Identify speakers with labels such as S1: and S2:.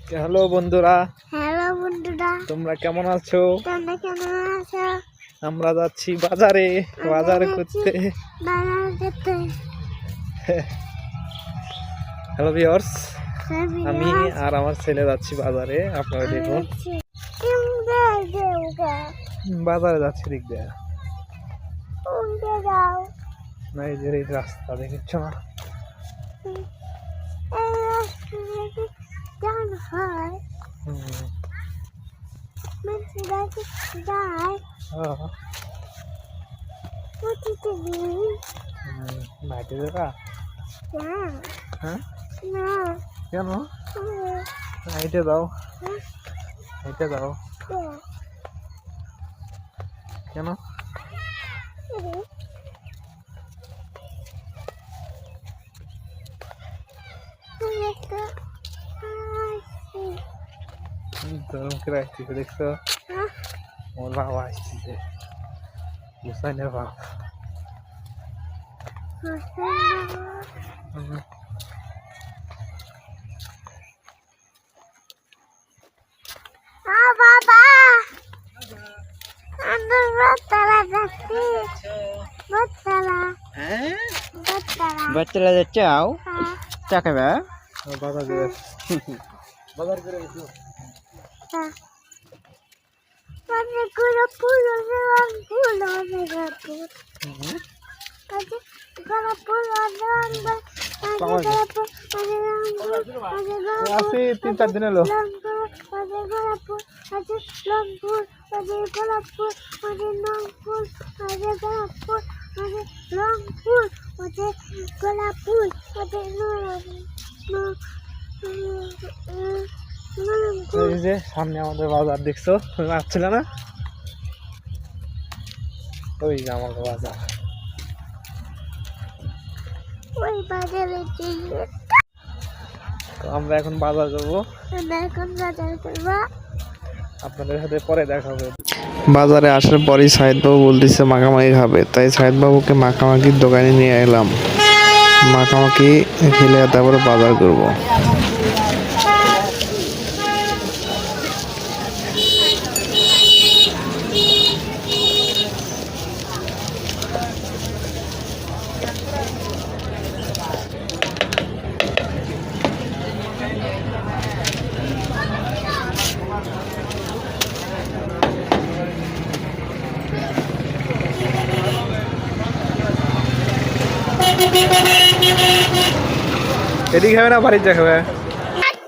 S1: Hello বন্ধুরা
S2: hello বন্ধুরা।
S1: তোমরা কেমন আছো?
S2: তোমরা কেমন আছো?
S1: আমরা যাচ্ছি বাজারে বাজার করতে।
S2: বাজার যেতে
S1: হ্যালো ভিওর্স আমি আর আমার ছেলে যাচ্ছি বাজারে আপনারা দেখুন। বাজারে যাচ্ছি দিক দিয়ে।
S2: যাও।
S1: না এই যে রাস্তা দেখেছ না? মাটি
S2: না
S1: হ্যাঁ কেন হাইটে দাও হাইটে দাও কেন গরম করে আসতেছে দেখছ ওর বাবা আসতেছে হুসাইনের বাপ
S2: বাবা আমি বতলা যাচ্ছি বতলা
S3: বাচ্চারা যাচ্ছে আও চা খাবে
S1: বাবা দিয়ে বাজার করে আছে তিন চার দিন এলো
S2: গোলাপ ফুল আছে লং ফুল আছে গোলাপ ফুল আছে লং ফুল আছে গোলাপ ফুল আছে লং ফুল আছে গোলাপ ফুল আছে
S1: এই যে সামনে আমাদের বাজার দেখছ? তুমি আসছিলে না? ওই যে আমাদের বাজার।
S2: ওই বাজারে
S1: তো আমরা এখন বাজার করব।
S2: এখন বাজার করব।
S1: আপনাদের সাথে পরে দেখা হবে। বাজারে আসার পরেই সাহেদবাবু বলতেছে মাখামাখি খাবে। তাই সাহেদবাবুকে মাখামাখির দোকানে নিয়ে এলাম। মাখামাখি খেলে তারপরে বাজার করব। এদিকে খাবে না বাড়ির যা খাবে।